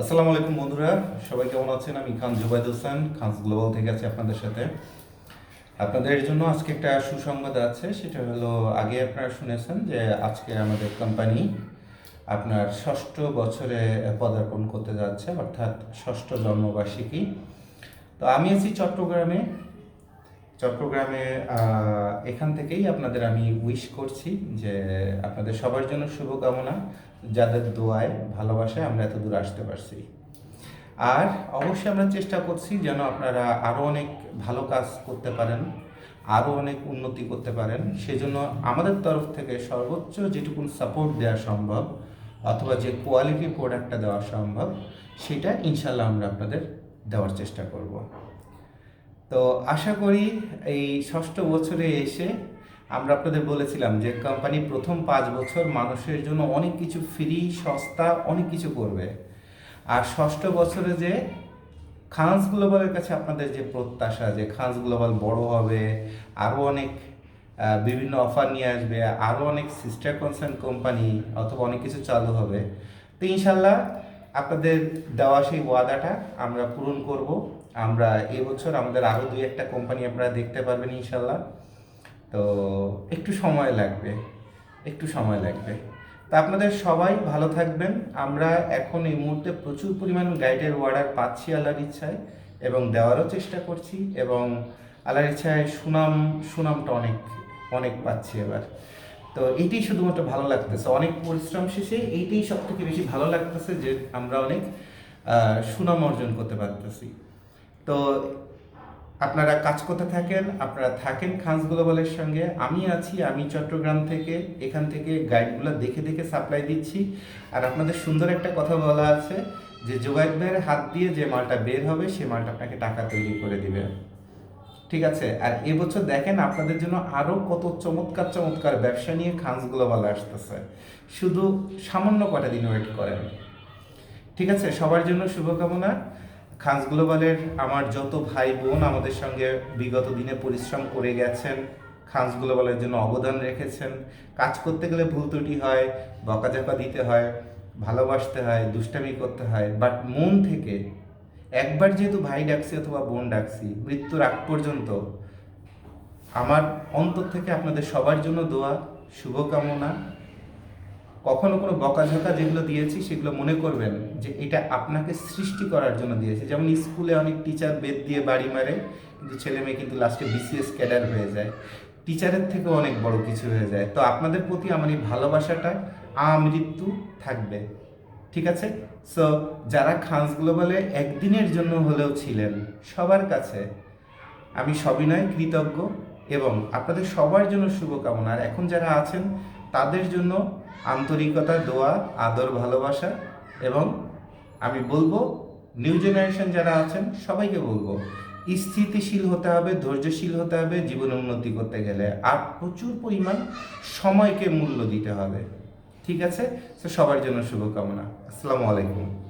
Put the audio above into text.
আসসালামু আলাইকুম বন্ধুরা, সবাই কেমন আছেন? আমি খান জুবাইদ হোসেন, খানস গ্লোবাল থেকে আছি আপনাদের সাথে। আপনাদের জন্য আজকে একটা সুসংবাদ আছে, সেটা হলো আগে আপনারা শুনেছেন যে আজকে আমাদের কোম্পানি আপনার ষষ্ঠ বছরে পদার্পণ করতে যাচ্ছে, অর্থাৎ ষষ্ঠ জন্মবার্ষিকী। তো আমি আছি চট্টগ্রামে চট্টগ্রামে এখান থেকেই আপনাদের আমি উইশ করছি যে আপনাদের সবার জন্য শুভকামনা, যাদের দোয়ায়, ভালোবাসায় আমরা এত দূর আসতে পারছি। আর অবশ্যই আমরা চেষ্টা করছি যেন আপনারা আরও অনেক ভালো কাজ করতে পারেন আরও অনেক উন্নতি করতে পারেন। সেজন্য আমাদের তরফ থেকে সর্বোচ্চ যেটুকুন সাপোর্ট দেওয়া সম্ভব, অথবা যে কোয়ালিটি প্রোডাক্টটা দেওয়া সম্ভব, সেটা ইনশাল্লাহ আমরা আপনাদের দেওয়ার চেষ্টা করব। তো আশা করি এই ষষ্ঠ বছরে এসে আমরা আপনাদের বলেছিলাম যে কোম্পানি প্রথম পাঁচ বছর মানুষের জন্য অনেক কিছু ফ্রি সস্তা, অনেক কিছু করবে। আর ষষ্ঠ বছরে যে খান্স গ্লোবালের কাছে আপনাদের যে প্রত্যাশা যে খান্স গ্লোবাল বড় হবে, আরও অনেক বিভিন্ন অফার নিয়ে আসবে, আরও অনেক সিস্টার কনসার্ন কোম্পানি অথবা অনেক কিছু চালু হবে, তো ইনশাল্লাহ আপনাদের দেওয়া সেই ওয়াদাটা আমরা পূরণ করব। আমরা এবছর আমাদের আরও দুই একটা কোম্পানি আপনারা দেখতে পারবেন ইনশাল্লাহ। তো একটু সময় লাগবে, একটু সময় লাগবে। তা আপনাদের সবাই ভালো থাকবেন। আমরা এখন এই মুহূর্তে প্রচুর পরিমাণ গাইডের অর্ডার পাচ্ছি আল্লাহর ইচ্ছায় এবং দেওয়ারও চেষ্টা করছি এবং আল্লাহর ইচ্ছায় সুনাম, সুনামটা অনেক অনেক পাচ্ছি এবার। তো এইটাই শুধুমাত্র ভালো লাগতেছে। অনেক পরিশ্রম শেষে এইটাই সব থেকে বেশি ভালো লাগতেছে যে আমরা অনেক সুনাম অর্জন করতে পারতেছি। তো আপনারা কাজ করতে থাকেন? আপনারা থাকেন খান্স গ্লোবালের সঙ্গে। আমি আছি, আমি চট্টগ্রাম থেকে। এখান থেকে গাইডগুলো দেখে দেখে সাপ্লাই দিচ্ছি। আর আপনাদের সুন্দর একটা কথা বলা আছে যে, জোগাইদ ভাইয়ের হাত দিয়ে যে মালটা বের হবে, সে মালটা আপনাকে টাকা তৈরি করে দিবে। ঠিক আছে? আর এবছর দেখেন আপনাদের জন্য আরও কত চমৎকার চমৎকার ব্যবসা নিয়ে খান্স গ্লোবাল আসতেছে। শুধু সামান্য কটা দিন ওয়েট করেন। ঠিক আছে? সবার জন্য শুভকামনা। খান্স গ্লোবালের আমার যত ভাই বোন আমাদের সঙ্গে বিগত দিনে পরিশ্রম করে গেছেন, খান্স গ্লোবালের জন্য অবদান রেখেছেন। কাজ করতে গেলে ভুল ত্রুটি হয়, বকাঝকা দিতে হয়, ভালোবাসতে হয়, দুষ্টামি করতে হয় বাট মন থেকে একবার যেহেতু ভাই ডাকছি অথবা বোন ডাকছি, মৃত্যুর আগ পর্যন্ত আমার অন্তর থেকে আপনাদের সবার জন্য দোয়া, শুভকামনা কখনো কোনো বকাঝকা যেগুলো দিয়েছি সেগুলো মনে করবেন যে এটা আপনাকে সৃষ্টি করার জন্য দিয়েছে। যেমন স্কুলে অনেক টিচার বেদ দিয়ে বাড়ি মারে, কিন্তু ছেলে মেয়ে কিন্তু লাস্টে বিসিএস ক্যাডার হয়ে যায়। টিচারের থেকে অনেক বড় কিছু হয়ে যায়। তো আপনাদের প্রতি আমার এই ভালোবাসাটা আমৃত্যু থাকবে। ঠিক আছে? সো যারা খান্স গ্লোবালে একদিনের জন্য হলেও ছিলেন, সবার কাছে আমি সবিনয় কৃতজ্ঞ এবং আপনাদের সবার জন্য শুভকামনা। আর এখন যারা আছেন তাদের জন্য আন্তরিকতা, দোয়া, আদর, ভালোবাসা এবং আমি বলব নিউ জেনারেশন যারা আছেন, সবাইকে বলব, স্থিতিশীল হতে হবে, ধৈর্যশীল হতে হবে, জীবন উন্নতি করতে গেলে আর প্রচুর পরিমাণ সময়কে মূল্য দিতে হবে। ঠিক আছে? সবার জন্য শুভকামনা। আসসালামু আলাইকুম।